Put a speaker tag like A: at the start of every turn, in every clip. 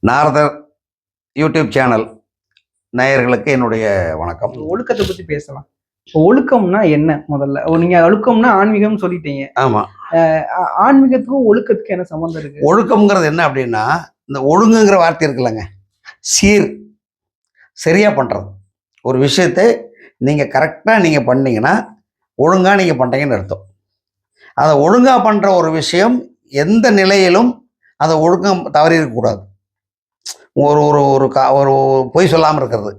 A: நாரதர் YouTube channel நேயர்களுக்கு என்னுடைய வணக்கம்.
B: ஒழுக்கத்தை பத்தி பேசலாம். ஒழுக்கம்னா என்ன முதல்ல? நீங்க ஒழுக்கம்னா ஆன்மீகம் சொல்லிட்டீங்க.
A: ஆமாம்
B: ஆ- ஆன்மீகத்துக்கும் ஒழுக்கத்துக்கும் என்ன சம்மந்தம் இருக்கு?
A: ஒழுக்கம்ங்கிறது என்ன அப்படின்னா இந்த ஒழுங்குங்கிற வார்த்தை இருக்குல்லங்க. சீர் சரியாக பண்ணுறது ஒரு விஷயத்தை நீங்கள் கரெக்டாக நீங்கள் பண்ணீங்கன்னா ஒழுங்காக நீங்கள் பண்ணுறீங்கன்னு அர்த்தம். அதை ஒழுங்காக பண்ணுற ஒரு விஷயம் எந்த நிலையிலும் அதை ஒழுக்கம் தவறி இருக்கக்கூடாது ஒரு ஒரு ஒரு கா ஒரு பொய் சொல்லாமல் இருக்கிறது.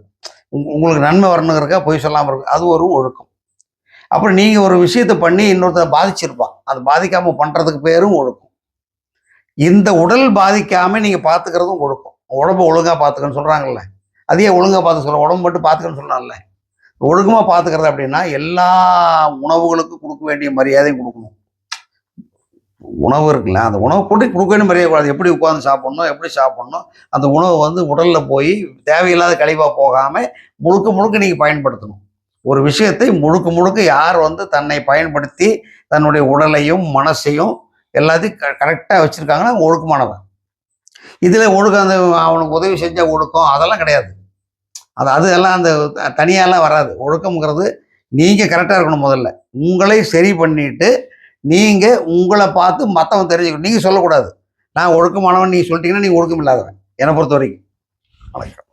A: உங்களுக்கு நன்மை வரணுங்கிறக்கா பொய் சொல்லாமல் இருக்கு அது ஒரு ஒழுக்கம். அப்புறம் நீங்கள் ஒரு விஷயத்தை பண்ணி இன்னொருத்தர் பாதிச்சிருப்பான். அது பாதிக்காமல் பண்ணுறதுக்கு பேரும் ஒழுக்கம். இந்த உடல் பாதிக்காமல் நீங்கள் பார்த்துக்கிறதும் ஒழுக்கம். உடம்பு ஒழுங்காக பார்த்துக்கன்னு சொல்கிறாங்கல்ல அதையே ஒழுங்காக பார்த்து சொல்ல உடம்பு மட்டும் பார்த்துக்கன்னு சொல்லலாம்ல ஒழுக்கமாக பார்த்துக்கிறது அப்படின்னா எல்லா உணவுகளுக்கும் கொடுக்க வேண்டிய மரியாதையும் கொடுக்கணும். உணவு இருக்குல்ல அந்த உணவு கூட்டி கொடுக்கணும் வேண்டிய எப்படி உட்காந்து சாப்பிட்ணும் எப்படி சாப்பிட்ணும் அந்த உணவு வந்து உடலில் போய் தேவையில்லாத கழிவாக போகாமல் முழுக்க முழுக்க நீங்கள் பயன்படுத்தணும். ஒரு விஷயத்தை முழுக்க முழுக்க யார் வந்து தன்னை பயன்படுத்தி தன்னுடைய உடலையும் மனசையும் எல்லாத்தையும் க கரெக்டாக வச்சுருக்காங்கன்னா ஒழுக்கமானவன் இதில் ஒழுக்கம் அந்த அவனுக்கு உதவி செஞ்ச ஒழுக்கம் அதெல்லாம் கிடையாது. அது அது எல்லாம் அந்த த- தனியாலாம் வராது. ஒழுக்கம்ங்கிறது நீங்கள் கரெக்டாக இருக்கணும் முதல்ல. உங்களை சரி பண்ணிவிட்டு நீங்கள் உங்களை பார்த்து மற்றவன் தெரிஞ்சுக்கணும் நீங்கள் சொல்லக்கூடாது. நான் ஒழுக்கமானவன் நீங்கள் சொல்லிட்டீங்கன்னா நீங்கள் ஒழுக்கம் இல்லாதவன் என்னை பொறுத்த வரைக்கும் வணக்கம்.